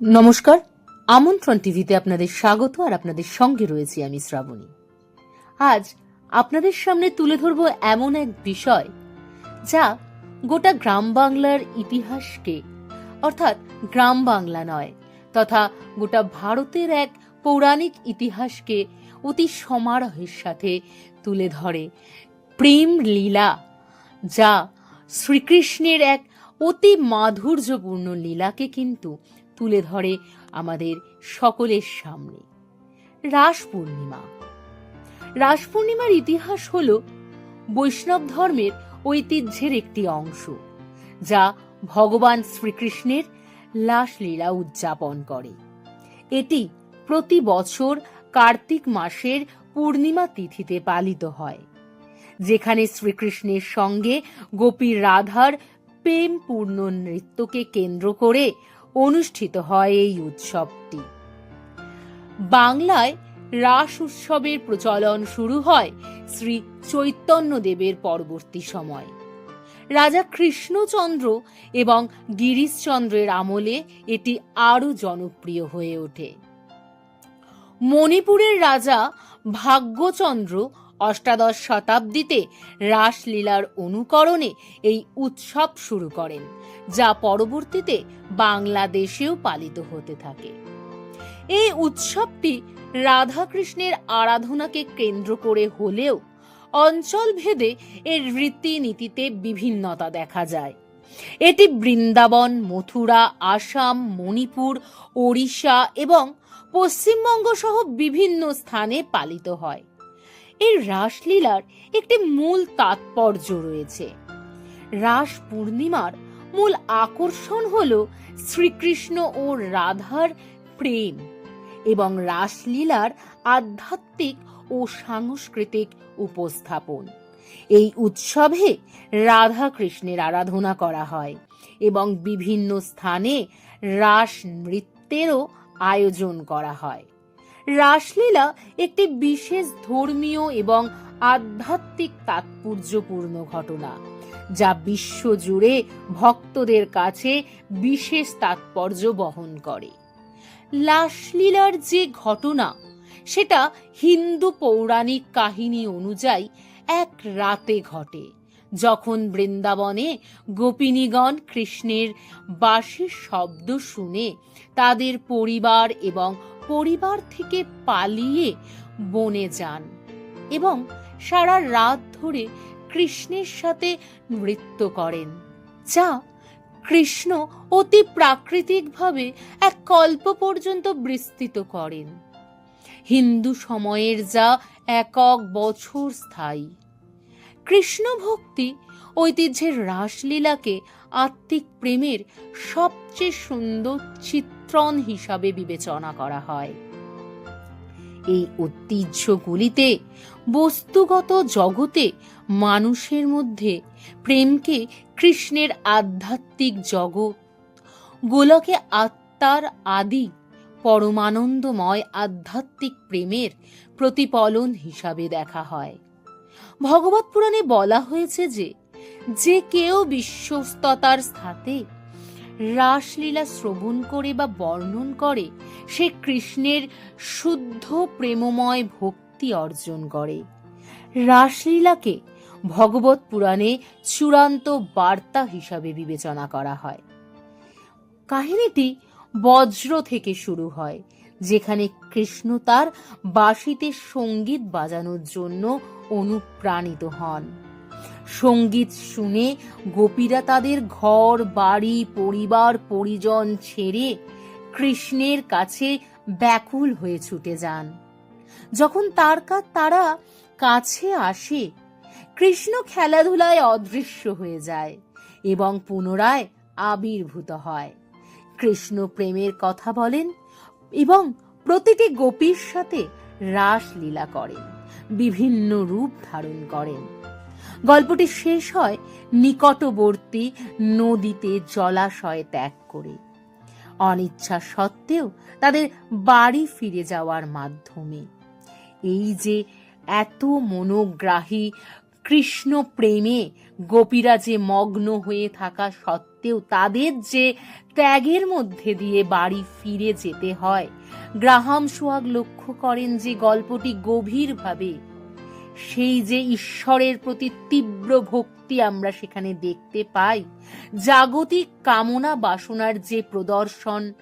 নমস্কার, আমন্ত্রণ টিভিতে আপনাদের স্বাগত আর আপনাদের সঙ্গে রয়েছি আমি শ্রাবণী। আজ আপনাদের সামনে তুলে ধরব এমন এক বিষয় যা গোটা গ্রাম বাংলার ইতিহাসকে, অর্থাৎ গ্রাম বাংলা নয়, তথা গোটা ভারতের এক পৌরাণিক ইতিহাসকে অতি সমারোহের সাথে তুলে ধরে। প্রেম লীলা, যা শ্রীকৃষ্ণের এক অতি মাধুর্যপূর্ণ লীলাকে কিন্তু তুলে ধরে আমাদের সকলের সামনে। রাস পূর্ণিমা রাস পূর্ণিমার ইতিহাস হল বৈষ্ণব ধর্মের ঐতিহ্যের একটি অংশ, যা ভগবান শ্রীকৃষ্ণের লাসলীলা উদযাপন করে। এটি প্রতি বছর কার্তিক মাসের পূর্ণিমা তিথিতে পালিত হয়, যেখানে শ্রীকৃষ্ণের সঙ্গে গোপী রাধার প্রেমপূর্ণ নৃত্যকে কেন্দ্র করে অনুষ্ঠিত হয় এই উৎসবটি। বাংলায় রাস উৎসবের প্রচলন শুরু হয় শ্রী চৈতন্যদেবের পরবর্তী সময়। রাজা কৃষ্ণচন্দ্র এবং গিরিশচন্দ্রের আমলে এটি আরও জনপ্রিয় হয়ে ওঠে। মণিপুরের রাজা ভাগ্যচন্দ্র অষ্টাদশ শতাব্দীতে রাসলীলার অনুকরণে এই উৎসব শুরু করেন, যা পরবর্তীতে বাংলাদেশেও পালিত হতে থাকে। এই উৎসবটি রাধাকৃষ্ণের আরাধনাকে কেন্দ্র করে হলেও অঞ্চল ভেদে এর রীতিনীতিতে বিভিন্নতা দেখা যায়। এটি বৃন্দাবন, মথুরা, আসাম, মণিপুর, ওড়িশা এবং পশ্চিমবঙ্গ সহ বিভিন্ন স্থানে পালিত হয়। এই রাসলীলার একটি মূল তাৎপর্য রয়েছে। রাস পূর্ণিমার মূল আকর্ষণ হল শ্রীকৃষ্ণ ও রাধার প্রেম এবং রাসলীলার আধ্যাত্মিক ও সাংস্কৃতিক উপস্থাপন। এই উৎসবে রাধা কৃষ্ণের আরাধনা করা হয় এবং বিভিন্ন স্থানে রাস নৃত্যেরও আয়োজন করা হয়। রাসলীলা একটি বিশেষ ধর্মীয় এবং আধ্যাত্মিক তাৎপর্যপূর্ণ ঘটনা, যা বিশ্বজুড়ে ভক্তদের কাছে বিশেষ তাৎপর্য বহন করে। লাসলীলার যে ঘটনা, সেটা হিন্দু পৌরাণিক কাহিনী অনুযায়ী এক রাতে ঘটে, যখন বৃন্দাবনে গোপিনীগণ কৃষ্ণের বাঁশির শব্দ শুনে তাদের পরিবার এবং পরিবার থেকে পালিয়ে বনে যান এবং সারা রাত ধরে কৃষ্ণের সাথে নৃত্য করেন, যা কৃষ্ণ অতি প্রাকৃতিকভাবে এক কল্প পর্যন্ত বিস্তৃত করেন। হিন্দু সময়ের যা একক বছর স্থায়ী। কৃষ্ণ ভক্তি ঐতিহ্যের রাসলীলাকে আত্মিক প্রেমের সবচেয়ে সুন্দর চিত্রণ হিসাবে বিবেচনা করা হয়। এই ঐতিহ্যগুলিতে বস্তুগত জগতে মানুষের মধ্যে প্রেমকে কৃষ্ণের আধ্যাত্মিক জগৎ, গোলকে আত্মার আদি, পরমানন্দময় আধ্যাত্মিক প্রেমের প্রতিফলন হিসাবে দেখা হয়। ভগবত পুরাণে বলা হয়েছে যে যে কেউ বিশ্বস্ততার সাথে রাসলীলা শ্রবণ করে বা বর্ণন করে, সে কৃষ্ণের শুদ্ধ প্রেমময় ভক্তি অর্জন করে। রাসলীলাকে ভগবত পুরাণে চূড়ান্ত বার্তা হিসাবে বিবেচনা করা হয়। কাহিনীটি বজ্র থেকে শুরু হয়, যেখানে কৃষ্ণ তার বাঁশিতে সংগীত বাজানোর জন্য অনুপ্রাণিত হন। সংগীত শুনে গোপীরা তাদের ঘর, বাড়ি, পরিবার, পরিজন ছেড়ে কৃষ্ণের কাছে ব্যাকুল হয়ে ছুটে যান। যখন তার কাছ তারা কাছে আসে, কৃষ্ণ খেলাধুলায় অদৃশ্য হয়ে যায় এবং পুনরায় আবির্ভূত হয়। কৃষ্ণ প্রেমের কথা বলেন এবং প্রতিটি গোপীর সাথে রাস লীলা করেন, বিভিন্ন রূপ ধারণ করেন। গল্পটি শেষ হয় নিকটবর্তী নদীতে জলাশয় ত্যাগ করে। অনিচ্ছা সত্ত্বেও তাদের বাড়ি ফিরে যাওয়ার মাধ্যমে। এই যে এত মনোগ্রাহী কৃষ্ণ প্রেমে গোপীরা যে মগ্ন হয়ে থাকা সত্ত্বেও তাদের যে ত্যাগের মধ্যে দিয়ে বাড়ি ফিরে যেতে হয়, গ্রাহাম সোহাগ লক্ষ্য করেন যে গল্পটি গভীরভাবে সেই যে ঈশ্বরের প্রতি তীব্র ভক্তি আমরা সেখানে দেখতে পাই। জাগতিক কামনা বাসনার যে প্রদর্শন,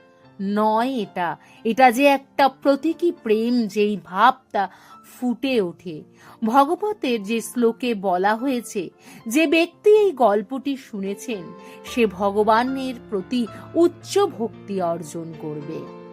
নয় এটা। এটা যে একটা প্রতীকী প্রেম, যেই ভাবটা ফুটে ওঠে। ভগবতের যে শ্লোকে বলা হয়েছে, যে ব্যক্তি এই গল্পটি শুনেছেন, সে ভগবানের প্রতি উচ্চ ভক্তি অর্জন করবে।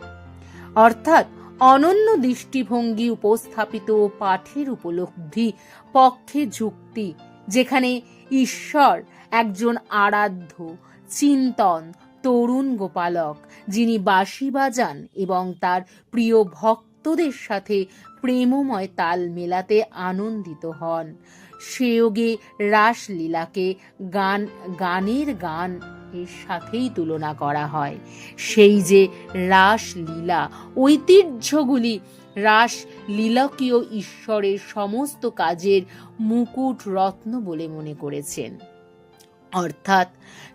অর্থাৎ অনন্য দৃষ্টিভঙ্গি উপস্থাপিত পাঠের উপলব্ধি, পক্ষে যুক্তি, যেখানে ঈশ্বর একজন আরাধ্য, চিন্তন, তরুণ গোপালক, যিনি বাঁশি বাজান এবং তার প্রিয় ভক্তদের সাথে প্রেমময় তাল মেলাতে আনন্দিত হন। সেয়োগে রাসলীলাকে গান, গানের গান এর সাথেই তুলনা করা হয়। সেই যে রাসলীলা ঐতিহ্যগুলি, রাস লীলকীয় ঈশ্বরের সমস্ত কাজের মুকুট রত্ন বলে মনে করেছেন। অর্থাৎ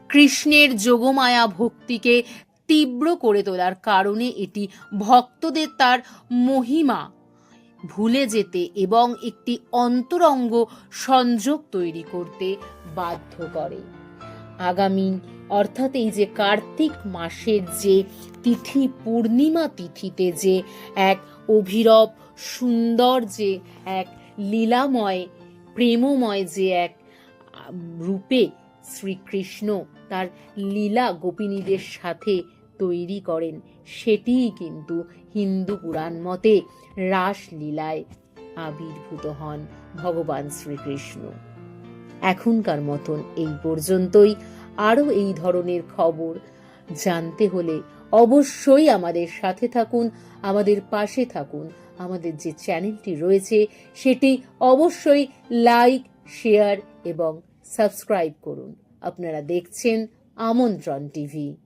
কৃষ্ণের যোগমায়া ভক্তিকে তীব্র করে তোলার কারণে এটি ভক্তদের তার মহিমা ভুলে যেতে এবং একটি অন্তরঙ্গ সংযোগ তৈরি করতে বাধ্য করে। আগামী, অর্থাৎ এই যে কার্তিক মাসের যে তিথি, পূর্ণিমা তিথিতে যে এক অভিরব, সুন্দর যে এক লীলাময়, প্রেমময় যে এক রূপে শ্রীকৃষ্ণ তার লীলা গোপিনীদের সাথে তৈরি করেন, সেটিই কিন্তু হিন্দু পুরাণ মতে রাসলীলায় আবির্ভূত হন ভগবান শ্রীকৃষ্ণ। এখনকার মতন এই পর্যন্তই। আরও এই ধরনের খবর জানতে হলে অবশ্যই আমাদের সাথে থাকুন, আমাদের পাশে থাকুন। আমাদের যে চ্যানেলটি রয়েছে, সেটি অবশ্যই লাইক, শেয়ার এবং সাবস্ক্রাইব করুন। আপনারা দেখছেন আমন্ত্রণ টিভি।